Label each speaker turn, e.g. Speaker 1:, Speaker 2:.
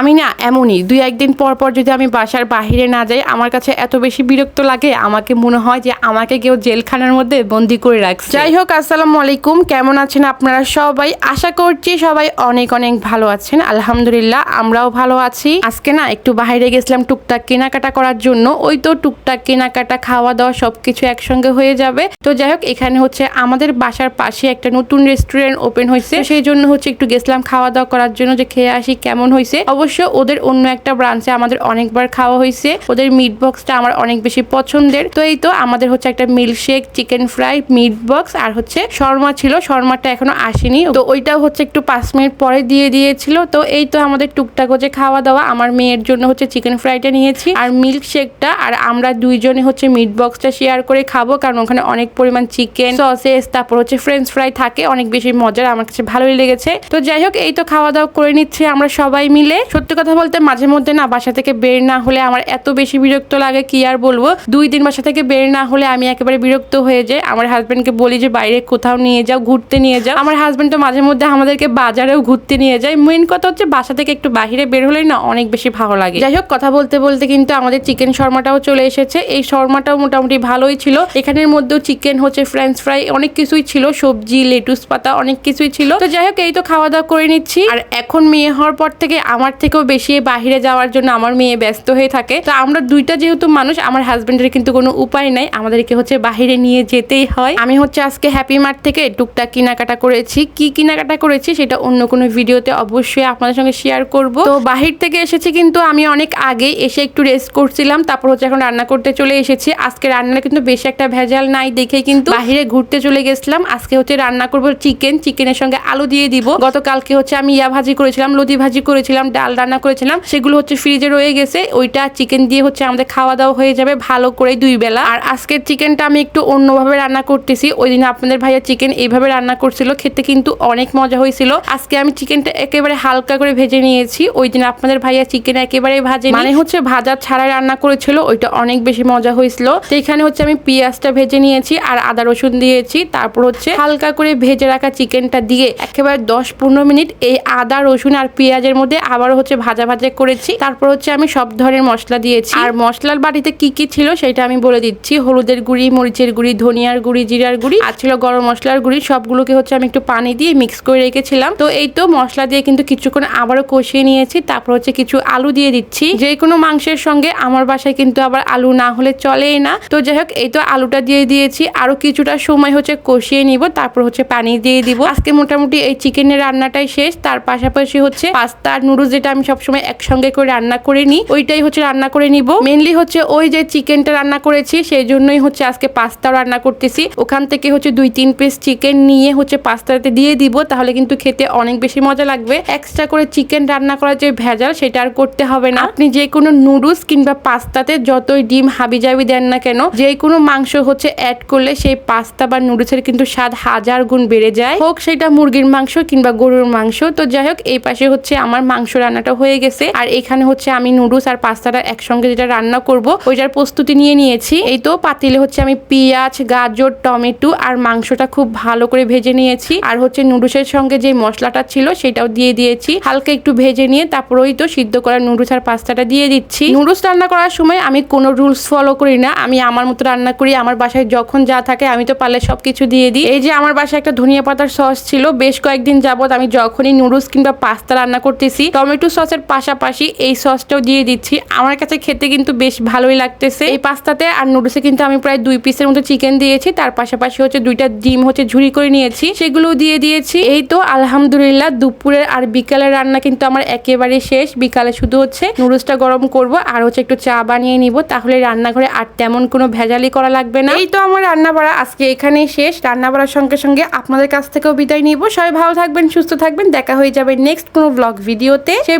Speaker 1: আমি না এমনই, দুই একদিন পর পর যদি আমি বাসার বাহিরে না যাই, আমার কাছে এত বেশি বিরক্ত লাগে, আমাকে মনে হয় যে আমাকে কেউ জেলখানার মধ্যে বন্দি করে রাখছে। যাই হোক, আসসালামু আলাইকুম, কেমন আছেন আপনারা সবাই? আশা করছি সবাই অনেক অনেক ভালো আছেন, আলহামদুলিল্লাহ আমরাও ভালো আছি। আজকে না একটু বাইরে গেছিলাম টুকটাক কেনাকাটা করার জন্য, ওই তো টুকটাক কেনাকাটা খাওয়া দাওয়া সবকিছু একসঙ্গে হয়ে যাবে। তো যাই হোক, এখানে হচ্ছে আমাদের বাসার পাশে একটা নতুন রেস্টুরেন্ট ওপেন হয়েছে সেই জন্য হচ্ছে একটু গেছিলাম খাওয়া দাওয়া করার জন্য যে খেয়ে আসি, কেমন হয়েছে? অবশ্য ওদের অন্য একটা ব্রাঞ্চে আমাদের অনেকবার খাওয়া হয়েছে। ওদের মিট বক্সটা আমার অনেক বেশি পছন্দের। তো এই তো আমাদের হচ্ছে একটা milkshake chicken fry meat box আর হচ্ছে শর্মা ছিল। শর্মাটা এখনও আসেনি। তো ওইটাও হচ্ছে একটু পাঁচ মিনিট পরে দিয়ে দিয়েছিল। তো এই তো আমাদের টুকটাক হচ্ছে খাওয়া দাওয়া আমার মেয়ের জন্য হচ্ছে চিকেন ফ্রাইটা নিয়েছি আর মিল্ক শেকটা আর আমরা দুইজনে হচ্ছে মিট বক্সটা শেয়ার করে খাব কারণ ওখানে অনেক পরিমাণ চিকেন সসেস তারপর হচ্ছে ফ্রেঞ্চ ফ্রাই থাকে। অনেক বেশি মজার, আমার কাছে ভালোই লেগেছে। তো যাই হোক, এই তো খাওয়া দাওয়া করে নিচ্ছি আমরা সবাই মিলে। সত্যি কথা বলতে মাঝে মধ্যে না বাসা থেকে বের না হলে আমার এত বেশি বিরক্ত লাগে, কি আর বলব? দুই দিন বাসা থেকে বের না হলে আমি একেবারে বিরক্ত হয়ে যাই। আমার হাজব্যান্ডকে বলি যে, বাইরে কোথাও নিয়ে যাও, ঘুরতে নিয়ে যাও। আমার হাজব্যান্ড তো মাঝে মধ্যে আমাদেরকে বাজারেও ঘুরতে নিয়ে যায়। মেন কথা হচ্ছে বাসা থেকে একটু বাইরে বের হলেই না অনেক বেশি ভালো লাগে। যাই হোক, কথা বলতে বলতে কিন্তু আমাদের চিকেন শর্মাটাও চলে এসেছে। এই শর্মাটাও মোটামুটি ভালোই ছিল। এখানের মধ্যেও চিকেন হচ্ছে ফ্রেঞ্চ ফ্রাই অনেক কিছুই ছিল। সবজি লেটুস পাতা, অনেক কিছুই ছিল। তো যাই হোক, এই তো খাওয়া দাওয়া করে নিচ্ছি। আর এখন মেয়ে হওয়ার পর থেকে আমার থেকেও বেশি বাহিরে যাওয়ার জন্য আমার মেয়ে ব্যস্ত হয়ে থাকে। তো আমরা দুইটা যেহেতু মানুষ, আমার হাজবেন্ডের কিন্তু কোনো উপায় নাই। আমাদেরকে হচ্ছে বাহিরে নিয়ে যেতেই হয়। আমি হচ্ছে আজকে হ্যাপি মার্ট থেকে টুকটাক কেনাকাটা করেছি। কি কেনাকাটা করেছি সেটা অন্য কোনো ভিডিওতে অবশ্যই আপনাদের সঙ্গে শেয়ার করব। তো বাহির থেকে এসেছি কিন্তু আমি অনেক আগে এসে একটু রেস্ট করছিলাম, তারপর হচ্ছে এখন রান্না করতে চলে এসেছি। আজকে রান্না কিন্তু বেশি একটা ভেজাল নাই দেখে কিন্তু বাহিরে ঘুরতে চলে গেছিলাম। আজকে হচ্ছে রান্না করব চিকেন চিকেনের সঙ্গে আলু দিয়ে দিব। গতকালকে হচ্ছে আমি ইয়া ভাজি করেছিলাম লতি ভাজি করেছিলাম, ডাল রান্না করেছিলাম, সেগুলো হচ্ছে ফ্রিজে রয়ে গেছে। ওইটা চিকেন দিয়ে হচ্ছে আমাদের খাওয়া দাওয়া হয়ে যাবে ভালো করে দুই বেলা। আর আজকের চিকেনটা আমি একটু অন্যভাবে রান্না করতেছি। ওই দিন আপনাদের ভাইয়া চিকেন এইভাবে রান্না করছিল, খেতে কিন্তু অনেক মজা হয়েছিল। আজকে আমি চিকেনটা একেবারে হালকা করে ভেজে নিয়েছি। ওই দিন আপনাদের ভাইয়া চিকেন একেবারে ভাজে মানে হচ্ছে ভাজা ছাড়াই রান্না করেছিল, ওইটা অনেক বেশি মজা হয়েছিল। তো এখানে হচ্ছে আমি পেঁয়াজটা ভেজে নিয়েছি আর আদা রসুন দিয়েছি। তারপর হচ্ছে হালকা করে ভেজে রাখা চিকেনটা দিয়ে একেবারে দশ পনেরো মিনিট এই আদা, রসুন আর পেঁয়াজের মধ্যে আবারও হচ্ছে ভাজা ভাজা করেছি। তারপর হচ্ছে আমি সব ধরনের মশলা দিয়েছি। আর মশলার বাড়িতে কি কি ছিল সেটা আমি বলে দিচ্ছি। হলুদের গুঁড়ি, মরিচের গুঁড়ি, ধনিয়ার গুঁড়ি, জিরার গুঁড়ি, আর ছিল গরম মশলার গুঁড়ি। সবগুলোকে হচ্ছে আমি একটু পানি দিয়ে মিক্স করে রেখেছিলাম। তো এই তো মশলা দিয়ে কিন্তু কিছুক্ষণ আবারও কষিয়ে নিয়েছি। তারপর হচ্ছে কিছু আলু দিয়ে দিচ্ছি। যে কোনো মাংসের সঙ্গে আমার বাসায় কিন্তু আবার আলু না হলে চলেই না। তো যাই হোক, এই তো আলুটা দিয়ে দিয়েছি। আরও কিছুটা সময় হচ্ছে কষিয়ে নিব। তারপর হচ্ছে পানি দিয়ে দিব। আজকে মোটামুটি এই চিকেনের রান্নাটাই শেষ। তার পাশাপাশি হচ্ছে পাস্তা নুডলস যেটা আমি সবসময় একসঙ্গে করে রান্না করে নিই। ওইটাই হচ্ছে রান্না করে নিব। মেনলি হচ্ছে ওই যে চিকেনটা রান্না করেছি, সেই জন্যই হচ্ছে আজকে পাস্তা রান্না করতেছি। ওখান থেকে হচ্ছে দুই তিন পিস চিকেন নিয়ে হচ্ছে পাস্তাতে দিয়ে দিব, তাহলে কিন্তু খেতে অনেক বেশি মজা লাগবে। এক্সট্রা করে চিকেন রান্না করার যে ভেজাল, সেটা আর করতে হবে না। আপনি যে কোনো নুডলস কিংবা পাস্তাতে যতই ডিম হাবি হাবিজাবি দেন না কেন যে কোনো মাংস হচ্ছে অ্যাড করলে সেই পাস্তা বা নুডলসের কিন্তু স্বাদ হাজার গুণ বেড়ে যায়। হোক সেটা মুরগির মাংস কিংবা গরুর মাংস, তো যাই হোক, এই পাশে হচ্ছে আমার মাংস রান্নাটা হয়ে গেছে। আর এখানে হচ্ছে আমি নুডলস আর পাস্তাটা একসঙ্গে যেটা রান্না করব, ওইটার প্রস্তুতি নিয়ে নিয়েছি। এই তো পাতিলে হচ্ছে আমি পেঁয়াজ, গাজর, টমেটো আর মাংসটা খুব ভালো করে ভেজে নিয়েছি। আর হচ্ছে নুডলসের সঙ্গে যে মশলাটা ছিল সেটাও দিয়ে দিয়েছি। হালকা একটু ভেজে নিয়ে তারপর ওই তো সিদ্ধ করা নুডলস আর পাস্তাটা দিয়ে দিচ্ছি। নুডলস রান্না করার সময় আমি কোনো রুলস ফলো করি না। আমি আমার মতো রান্না করি। আমার বাসায় যখন যা থাকে আমি তো পারলে সবকিছু দিয়ে দিই। এই যে আমার বাসায় একটা ধনিয়া পাতার সস ছিল, বেশ কয়েকদিন যাবত আমি যখনই নুডলস কিংবা পাস্তা রান্না করতেছি, টমেটো সসের পাশাপাশি এই সসটাও দিয়ে দিচ্ছি। আমার কাছে খেতে কিন্তু বেশ ভালোই লাগতেছে। এই পাস্তাতে আর নুডলসে কিন্তু আমি প্রায় দুই পিসের মতো চিকেন দিয়েছি। তার পাশাপাশি হচ্ছে দুইটা ডিম হচ্ছে ঝুড়ি করে নিয়েছি। সেগুলো দিয়ে দিয়েছি। এই তো আলহামদুলিল্লাহ দুপুরের আর বিকালের রান্না কিন্তু আমার একেবারে শেষ। বিকালে শুধু হচ্ছে নুডলসটা গরম করব আর হচ্ছে একটু চা বানিয়ে নিব। তাহলে রান্নাঘরে আর তেমন কোনো ভেজালি করা লাগবে না। এই তো আমার রান্না বাড়া আজকে এখানেই শেষ। রান্না বাড়ার সঙ্গে সঙ্গে আপনাদের কাছ থেকেও বিদায় নিব। সবাই ভালো থাকবেন, সুস্থ থাকবেন। দেখা হয়ে যাবে নেক্সট কোনো ব্লগ ভিডিওতে। সেই